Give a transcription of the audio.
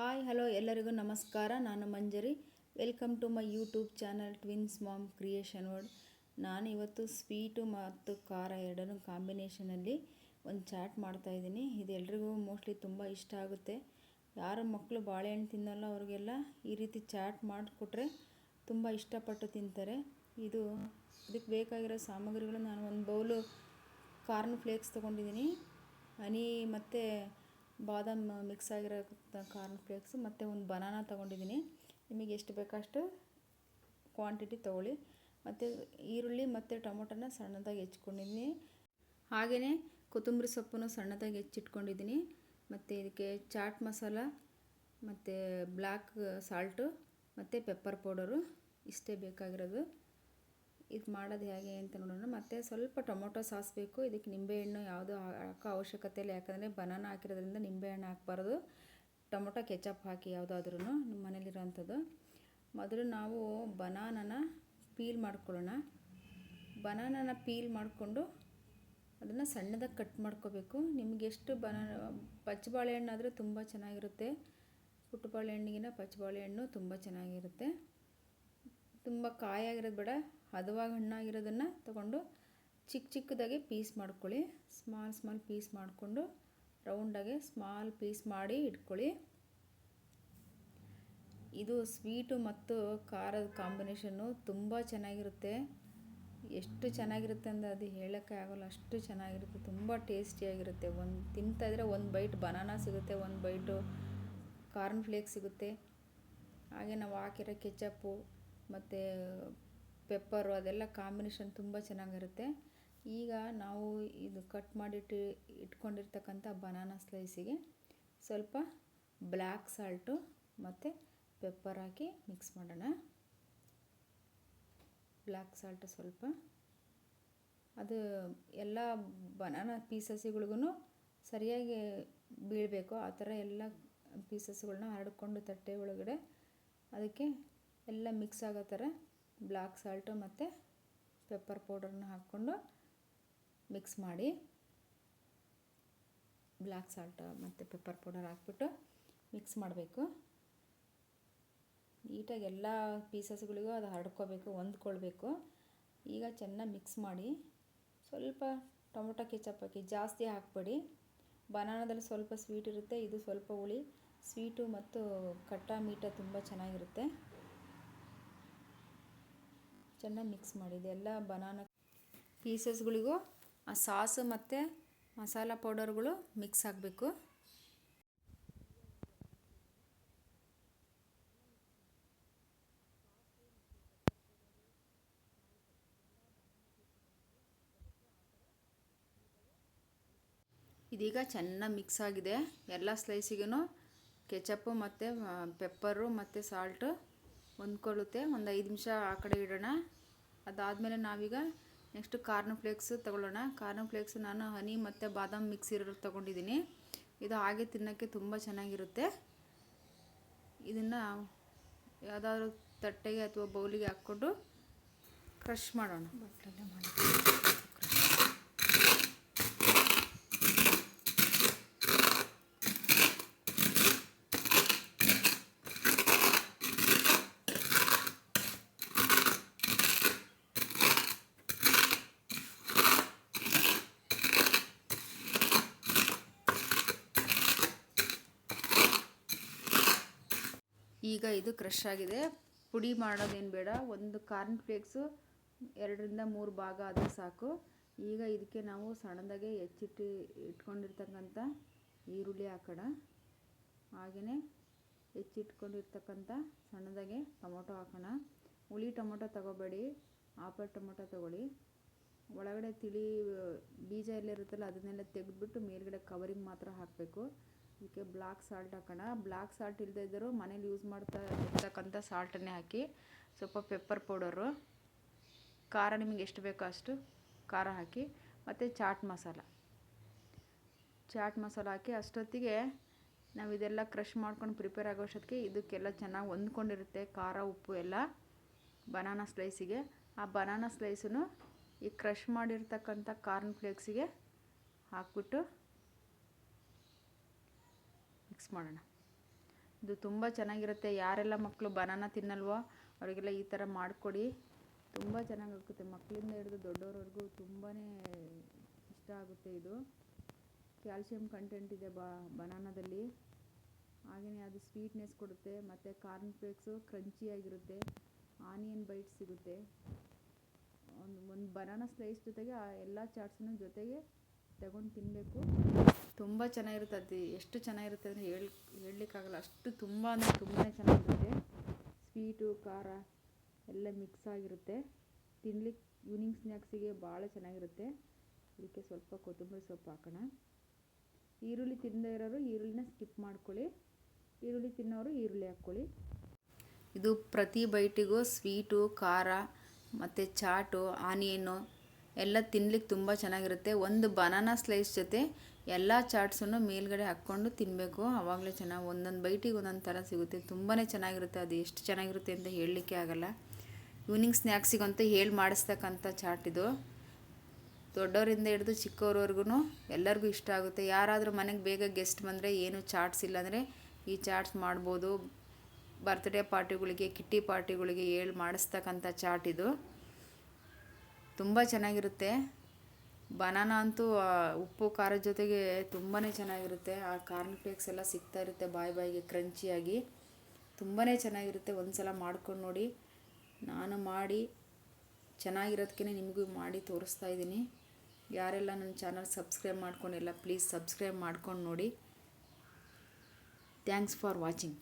Hi hello ಎಲ್ಲರಿಗೂ ನಮಸ್ಕಾರ. ನಾನು Manjari. Welcome to my YouTube channel twins mom creation world ನಾನು ಇವತ್ತು ಸ್ವೀಟು ಮತ್ತು ಖಾರ ಎರಡನ್ನು ಕಾಂಬಿನೇಷನಲ್ಲಿ ಒಂದು ಚಾಟ್ ಮಾಡ್ತಾಯಿದ್ದೀನಿ ಇದು ಎಲ್ರಿಗೂ ಮೋಸ್ಟ್ಲಿ ತುಂಬ ಇಷ್ಟ ಆಗುತ್ತೆ. ಯಾರ ಮಕ್ಕಳು ಬಾಳೆಹಣ್ಣು ತಿನ್ನಲ್ಲ, ಅವ್ರಿಗೆಲ್ಲ ಈ ರೀತಿ ಚಾಟ್ ಮಾಡಿಕೊಟ್ರೆ ತುಂಬ ಇಷ್ಟಪಟ್ಟು ತಿಂತಾರೆ. ಇದು ಇದಕ್ಕೆ ಬೇಕಾಗಿರೋ ಸಾಮಗ್ರಿಗಳು ನಾನು ಒಂದು ಬೌಲು ಕಾರ್ನ್ ಫ್ಲೇಕ್ಸ್ ತೊಗೊಂಡಿದ್ದೀನಿ. ಹನಿ ಮತ್ತು ಬಾದಾಮ್ ಮಿಕ್ಸ್ ಆಗಿರೋ ಕಾರ್ನ್ ಫ್ಲೇಕ್ಸ್ ಮತ್ತು ಒಂದು ಬನಾನ ತೊಗೊಂಡಿದ್ದೀನಿ. ನಿಮಗೆ ಎಷ್ಟು ಬೇಕಷ್ಟು ಕ್ವಾಂಟಿಟಿ ತೊಗೊಳ್ಳಿ. ಮತ್ತು ಈರುಳ್ಳಿ ಮತ್ತು ಟೊಮೊಟೊನ ಸಣ್ಣದಾಗಿ ಹೆಚ್ಕೊಂಡಿದ್ದೀನಿ. ಹಾಗೆಯೇ ಕೊತ್ತಂಬರಿ ಸೊಪ್ಪನ್ನು ಸಣ್ಣದಾಗಿ ಹೆಚ್ಚಿಟ್ಕೊಂಡಿದ್ದೀನಿ. ಮತ್ತು ಇದಕ್ಕೆ ಚಾಟ್ ಮಸಾಲ, ಮತ್ತು ಬ್ಲ್ಯಾಕ್ ಸಾಲ್ಟು, ಮತ್ತು ಪೆಪ್ಪರ್ ಪೌಡರು ಇಷ್ಟೇ ಬೇಕಾಗಿರೋದು. ಮಾಡೋದು ಹೇಗೆ ಅಂತ ನೋಡೋಣ. ಮತ್ತು ಸ್ವಲ್ಪ ಟೊಮೊಟೊ ಸಾಸ್ ಬೇಕು. ಇದಕ್ಕೆ ನಿಂಬೆಹಣ್ಣು ಯಾವುದೂ ಹಾಕೋ ಅವಶ್ಯಕತೆ ಇಲ್ಲ ಯಾಕಂದರೆ ಬನಾನ ಹಾಕಿರೋದ್ರಿಂದ ನಿಂಬೆಹಣ್ಣು ಹಾಕ್ಬಾರ್ದು. ಟೊಮೊಟೊ ಕೆಚಪ್ ಹಾಕಿ ಯಾವುದಾದ್ರೂ ನಿಮ್ಮ ಮನೇಲಿರೋವಂಥದ್ದು. ಮೊದಲು ನಾವು ಬನಾನನ ಪೀಲ್ ಮಾಡ್ಕೊಳ್ಳೋಣ. ಬನಾನನ ಪೀಲ್ ಮಾಡಿಕೊಂಡು ಅದನ್ನು ಸಣ್ಣದಾಗಿ ಕಟ್ ಮಾಡ್ಕೋಬೇಕು. ನಿಮಗೆ ಎಷ್ಟು ಬನಾನ ಪಚ್ಚ ಬಾಳೆಹಣ್ಣಾದರೆ ತುಂಬ ಚೆನ್ನಾಗಿರುತ್ತೆ. ಪುಟ್ಟು ಬಾಳೆಹಣ್ಣಿಗಿನ ಪಚ್ಚ ಬಾಳೆಹಣ್ಣು ತುಂಬ ಚೆನ್ನಾಗಿರುತ್ತೆ. ತುಂಬ ಕಾಯಾಗಿರೋದು ಬೇಡ, ಹದವಾಗಿ ಹಣ್ಣಾಗಿರೋದನ್ನು ತಗೊಂಡು ಚಿಕ್ಕ ಚಿಕ್ಕದಾಗಿ ಪೀಸ್ ಮಾಡ್ಕೊಳ್ಳಿ. ಸ್ಮಾಲ್ ಸ್ಮಾಲ್ ಪೀಸ್ ಮಾಡಿಕೊಂಡು ರೌಂಡಾಗೆ ಸ್ಮಾಲ್ ಪೀಸ್ ಮಾಡಿ ಇಟ್ಕೊಳ್ಳಿ. ಇದು ಸ್ವೀಟು ಮತ್ತು ಖಾರದ ಕಾಂಬಿನೇಷನ್ನು ತುಂಬ ಚೆನ್ನಾಗಿರುತ್ತೆ. ಎಷ್ಟು ಚೆನ್ನಾಗಿರುತ್ತೆ ಅಂದರೆ ಅದು ಹೇಳೋಕ್ಕೆ ಆಗೋಲ್ಲ, ಅಷ್ಟು ಚೆನ್ನಾಗಿರುತ್ತೆ, ತುಂಬ ಟೇಸ್ಟಿಯಾಗಿರುತ್ತೆ. ಒಂದು ತಿಂತಾಯಿದ್ರೆ ಒಂದು ಬೈಟ್ ಬನಾನಾ ಸಿಗುತ್ತೆ, ಒಂದು ಬೈಟು ಕಾರ್ನ್ ಫ್ಲೇಕ್ ಸಿಗುತ್ತೆ. ಹಾಗೆ ನಾವು ಹಾಕಿರೋ ಕೆಚಪ್ಪು ಮತ್ತು ಪೆಪ್ಪರು ಅದೆಲ್ಲ ಕಾಂಬಿನೇಷನ್ ತುಂಬ ಚೆನ್ನಾಗಿರುತ್ತೆ. ಈಗ ನಾವು ಇದು ಕಟ್ ಮಾಡಿಟ್ಟು ಇಟ್ಕೊಂಡಿರ್ತಕ್ಕಂಥ ಬನಾನಾ ಸ್ಲೈಸಿಗೆ ಸ್ವಲ್ಪ ಬ್ಲ್ಯಾಕ್ ಸಾಲ್ಟು ಮತ್ತು ಪೆಪ್ಪರ್ ಹಾಕಿ ಮಿಕ್ಸ್ ಮಾಡೋಣ. ಬ್ಲ್ಯಾಕ್ ಸಾಲ್ಟು ಸ್ವಲ್ಪ. ಅದು ಎಲ್ಲ ಬನಾನಾ ಪೀಸಸ್ಗಳಿಗೂ ಸರಿಯಾಗಿ ಬೀಳಬೇಕು. ಆ ಥರ ಎಲ್ಲ ಪೀಸಸ್ಗಳನ್ನ ಹರಡ್ಕೊಂಡು ತಟ್ಟೆ ಒಳಗಡೆ ಅದಕ್ಕೆ ಎಲ್ಲ ಮಿಕ್ಸ್ ಆಗೋ ಥರ ಬ್ಲ್ಯಾಕ್ ಸಾಲ್ಟು ಮತ್ತು ಪೆಪ್ಪರ್ ಪೌಡರ್ನ ಹಾಕ್ಕೊಂಡು ಮಿಕ್ಸ್ ಮಾಡಿ ಬ್ಲ್ಯಾಕ್ ಸಾಲ್ಟ್ ಮತ್ತು ಪೆಪ್ಪರ್ ಪೌಡರ್ ಹಾಕ್ಬಿಟ್ಟು ಮಿಕ್ಸ್ ಮಾಡಬೇಕು. ನೀಟಾಗಿ ಎಲ್ಲ ಪೀಸಸ್ಗಳಿಗೂ ಅದು ಹರಡ್ಕೋಬೇಕು, ಹೊಂದ್ಕೊಳ್ಬೇಕು. ಈಗ ಚೆನ್ನಾಗಿ ಮಿಕ್ಸ್ ಮಾಡಿ ಸ್ವಲ್ಪ ಟೊಮೊಟೊ ಕೆಚಪ್ ಹಾಕಿ ಜಾಸ್ತಿ ಹಾಕಬೇಡಿ. ಬನಾನದಲ್ಲಿ ಸ್ವಲ್ಪ ಸ್ವೀಟ್ ಇರುತ್ತೆ, ಇದು ಸ್ವಲ್ಪ ಹುಳಿ. ಸ್ವೀಟು ಮತ್ತು ಕಟ್ಟ ಮೀಟ ತುಂಬ ಚೆನ್ನಾಗಿರುತ್ತೆ. ಚೆನ್ನಾಗಿ ಮಿಕ್ಸ್ ಮಾಡಿದೆ. ಎಲ್ಲ ಬನಾನ ಪೀಸಸ್ಗಳಿಗೂ ಆ ಸಾಸ್ ಮತ್ತು ಮಸಾಲ ಪೌಡರ್ಗಳು ಮಿಕ್ಸ್ ಆಗಬೇಕು. ಇದೀಗ ಚೆನ್ನಾಗಿ ಮಿಕ್ಸ್ ಆಗಿದೆ. ಎಲ್ಲ ಸ್ಲೈಸಿಗೂ ಕೆಚಪ್ಪು ಮತ್ತು ಪೆಪ್ಪರು ಮತ್ತು ಸಾಲ್ಟು ಹೊಂದ್ಕೊಳ್ಳುತ್ತೆ. ಒಂದು ಐದು ನಿಮಿಷ ಆ ಕಡೆ ಇಡೋಣ. ಅದಾದಮೇಲೆ ನಾವೀಗ ನೆಕ್ಸ್ಟು ಕಾರ್ನ್ ಫ್ಲೇಕ್ಸ್ ತೊಗೊಳ್ಳೋಣ. ಕಾರ್ನ್ ಫ್ಲೇಕ್ಸ್ ನಾನು ಹನಿ ಮತ್ತು ಬಾದಾಮ್ ಮಿಕ್ಸ್ ಇರೋ ತೊಗೊಂಡಿದ್ದೀನಿ. ಇದು ಹಾಗೆ ತಿನ್ನೋಕ್ಕೆ ತುಂಬ ಚೆನ್ನಾಗಿರುತ್ತೆ. ಇದನ್ನು ಯಾವುದಾದ್ರೂ ತಟ್ಟೆಗೆ ಅಥವಾ ಬೌಲಿಗೆ ಹಾಕ್ಕೊಂಡು ಕ್ರಷ್ ಮಾಡೋಣ. ಬಟ್ಟಲೆ ಮಾಡಿ. ಈಗ ಇದು ಕ್ರಷ್ ಆಗಿದೆ. ಪುಡಿ ಮಾಡೋದೇನು ಬೇಡ. ಒಂದು ಕಾರ್ನ್ ಫ್ಲೇಕ್ಸು ಎರಡರಿಂದ ಮೂರು ಭಾಗ ಆದರೆ ಸಾಕು. ಈಗ ಇದಕ್ಕೆ ನಾವು ಸಣ್ಣದಾಗೆ ಹೆಚ್ಚಿಟ್ಟು ಇಟ್ಕೊಂಡಿರ್ತಕ್ಕಂಥ ಈರುಳ್ಳಿ ಹಾಕೋಣ. ಹಾಗೆಯೇ ಹೆಚ್ಚಿಟ್ಕೊಂಡಿರ್ತಕ್ಕಂಥ ಸಣ್ಣದಾಗೆ ಟೊಮೊಟೊ ಹಾಕೋಣ. ಹುಳಿ ಟೊಮೊಟೊ ತಗೋಬೇಡಿ. ಆಪಲ್ ಟೊಮೊಟೊ ತಗೊಳ್ಳಿ. ಒಳಗಡೆ ತಿಳಿ ಬೀಜ ಎಲ್ಲ ಇರುತ್ತಲ್ಲ ಅದನ್ನೆಲ್ಲ ತೆಗೆದ್ಬಿಟ್ಟು ಮೇಲ್ಗಡೆ ಕವರಿಂಗ್ ಮಾತ್ರ ಹಾಕಬೇಕು. ಇದಕ್ಕೆ ಬ್ಲಾಕ್ ಸಾಲ್ಟ್ ಹಾಕೋಣ. ಬ್ಲಾಕ್ ಸಾಲ್ಟ್ ಇಲ್ಲದೇ ಇದ್ದರೂ ಮನೇಲಿ ಯೂಸ್ ಮಾಡ್ತಾ ಇರ್ತಕ್ಕಂಥ ಸಾಲ್ಟನ್ನೇ ಹಾಕಿ ಸ್ವಲ್ಪ ಪೆಪ್ಪರ್ ಪೌಡರು. ಖಾರ ನಿಮಗೆ ಎಷ್ಟು ಬೇಕೋ ಅಷ್ಟು ಖಾರ ಹಾಕಿ. ಮತ್ತು ಚಾಟ್ ಮಸಾಲ. ಚಾಟ್ ಮಸಾಲ ಹಾಕಿ ಅಷ್ಟೊತ್ತಿಗೆ ನಾವು ಇದೆಲ್ಲ ಕ್ರಷ್ ಮಾಡ್ಕೊಂಡು ಪ್ರಿಪೇರ್ ಆಗೋ ಅಷ್ಟೊತ್ತಿಗೆ ಇದಕ್ಕೆಲ್ಲ ಚೆನ್ನಾಗಿ ಹೊಂದ್ಕೊಂಡಿರುತ್ತೆ ಖಾರ, ಉಪ್ಪು ಎಲ್ಲ ಬನಾನಾ ಸ್ಲೈಸಿಗೆ. ಆ ಬನಾನಾ ಸ್ಲೈಸನ್ನು ಈ ಕ್ರಷ್ ಮಾಡಿರ್ತಕ್ಕಂಥ ಕಾರ್ನ್ ಫ್ಲೇಕ್ಸಿಗೆ ಹಾಕ್ಬಿಟ್ಟು ಮಿಕ್ಸ್ ಮಾಡೋಣ. ಇದು ತುಂಬ ಚೆನ್ನಾಗಿರುತ್ತೆ. ಯಾರೆಲ್ಲ ಮಕ್ಕಳು ಬನಾನ ತಿನ್ನಲ್ವೋ ಅವರಿಗೆಲ್ಲ ಈ ಥರ ಮಾಡಿಕೊಡಿ. ತುಂಬ ಚೆನ್ನಾಗಾಗುತ್ತೆ. ಮಕ್ಕಳಿಂದ ಹಿಡಿದು ದೊಡ್ಡವ್ರವರೆಗೂ ತುಂಬಾ ಇಷ್ಟ ಆಗುತ್ತೆ ಇದು. ಕ್ಯಾಲ್ಶಿಯಂ ಕಂಟೆಂಟ್ ಇದೆ ಬಾ ಬನಾನದಲ್ಲಿ ಹಾಗೆಯೇ ಅದು ಸ್ವೀಟ್ನೆಸ್ ಕೊಡುತ್ತೆ. ಮತ್ತು ಕಾರ್ನ್ ಫ್ಲೇಕ್ಸು ಕ್ರಂಚಿಯಾಗಿರುತ್ತೆ ಆನಿಯನ್ ಬೈಟ್ ಸಿಗುತ್ತೆ. ಒಂದು ಒಂದು ಬನಾನ ಸ್ಲೈಸ್ ಜೊತೆಗೆ ಆ ಎಲ್ಲ ಚಾಟ್ಸನ್ನು ಜೊತೆಗೆ ತಗೊಂಡು ತಿನ್ನಬೇಕು ತುಂಬ ಚೆನ್ನಾಗಿರುತ್ತೆ ಎಷ್ಟು ಚೆನ್ನಾಗಿರುತ್ತೆ ಅಂದರೆ ಹೇಳಿ, ಹೇಳಲಿಕ್ಕಾಗಲ್ಲ. ಅಷ್ಟು ತುಂಬ ಅಂದರೆ ತುಂಬಾ ಚೆನ್ನಾಗಿರುತ್ತೆ. ಸ್ವೀಟು, ಖಾರ ಎಲ್ಲ ಮಿಕ್ಸ್ ಆಗಿರುತ್ತೆ. ತಿನ್ಲಿಕ್ಕೆ ಈವ್ನಿಂಗ್ ಸ್ನ್ಯಾಕ್ಸಿಗೆ ಭಾಳ ಚೆನ್ನಾಗಿರುತ್ತೆ. ಇದಕ್ಕೆ ಸ್ವಲ್ಪ ಕೊತ್ತಂಬರಿ ಸೊಪ್ಪು ಹಾಕೋಣ. ಈರುಳ್ಳಿ ತಿನ್ನದೇ ಇರೋರು ಈರುಳ್ಳಿನ ಸ್ಕಿಪ್ ಮಾಡ್ಕೊಳ್ಳಿ. ಈರುಳ್ಳಿ ತಿನ್ನೋರು ಈರುಳ್ಳಿ ಹಾಕ್ಕೊಳ್ಳಿ. ಇದು ಪ್ರತಿ ಬೈಟಿಗೂ ಸ್ವೀಟು, ಖಾರ ಮತ್ತು ಚಾಟು, ಆನಿಯನ್ನು ಎಲ್ಲ ತಿನ್ಲಿಕ್ಕೆ ತುಂಬ ಚೆನ್ನಾಗಿರುತ್ತೆ. ಒಂದು ಬನಾನಾ ಸ್ಲೈಸ್ ಜೊತೆ ಎಲ್ಲ ಚಾಟ್ಸನ್ನು ಮೇಲ್ಗಡೆ ಹಾಕ್ಕೊಂಡು ತಿನ್ನಬೇಕು ಆವಾಗಲೇ ಚೆನ್ನಾಗಿ ಒಂದೊಂದು ಬೈಟಿಗೆ ಒಂದೊಂದು ಥರ ಸಿಗುತ್ತೆ. ತುಂಬಾ ಚೆನ್ನಾಗಿರುತ್ತೆ. ಅದು ಎಷ್ಟು ಚೆನ್ನಾಗಿರುತ್ತೆ ಅಂತ ಹೇಳಲಿಕ್ಕೆ ಆಗಲ್ಲ. ಈವ್ನಿಂಗ್ ಸ್ನ್ಯಾಕ್ಸಿಗಂತೂ ಹೇಳಿ ಮಾಡಿಸ್ತಕ್ಕಂಥ ಚಾಟ್ ಇದು. ದೊಡ್ಡವರಿಂದ ಹಿಡಿದು ಚಿಕ್ಕವ್ರವರೆಗೂ ಎಲ್ಲರಿಗೂ ಇಷ್ಟ ಆಗುತ್ತೆ. ಯಾರಾದರೂ ಮನೆಗೆ ಬೇಗ ಗೆಸ್ಟ್ ಬಂದರೆ ಏನು ಚಾಟ್ಸ್ ಇಲ್ಲಾಂದರೆ ಈ ಚಾಟ್ಸ್ ಮಾಡ್ಬೋದು. ಬರ್ತ್ಡೇ ಪಾರ್ಟಿಗಳಿಗೆ, ಕಿಟ್ಟಿ ಪಾರ್ಟಿಗಳಿಗೆ ಹೇಳಿ ಮಾಡಿಸ್ತಕ್ಕಂಥ ಚಾಟ್ ಇದು. ತುಂಬ ಚೆನ್ನಾಗಿರುತ್ತೆ. ಬನಾನಾ ಅಂತೂ ಉಪ್ಪು, ಖಾರದ ಜೊತೆಗೆ ತುಂಬಾ ಚೆನ್ನಾಗಿರುತ್ತೆ. ಆ ಕಾರ್ನ್ ಫ್ಲೇಕ್ಸ್ ಎಲ್ಲ ಸಿಗ್ತಾ ಇರುತ್ತೆ ಬಾಯಿ ಬಾಯಿಗೆ ಕ್ರಂಚಿಯಾಗಿ ತುಂಬಾ ಚೆನ್ನಾಗಿರುತ್ತೆ. ಒಂದು ಸಲ ಮಾಡ್ಕೊಂಡು ನೋಡಿ. ನಾನು ಮಾಡಿ ಚೆನ್ನಾಗಿರೋದಕ್ಕೆ ನಿಮಗೂ ಮಾಡಿ ತೋರಿಸ್ತಾ ಇದ್ದೀನಿ. ಯಾರೆಲ್ಲ ನನ್ನ ಚಾನಲ್ ಸಬ್ಸ್ಕ್ರೈಬ್ ಮಾಡ್ಕೊಂಡಿಲ್ಲ, ಪ್ಲೀಸ್ ಸಬ್ಸ್ಕ್ರೈಬ್ ಮಾಡ್ಕೊಂಡು ನೋಡಿ. Thanks for watching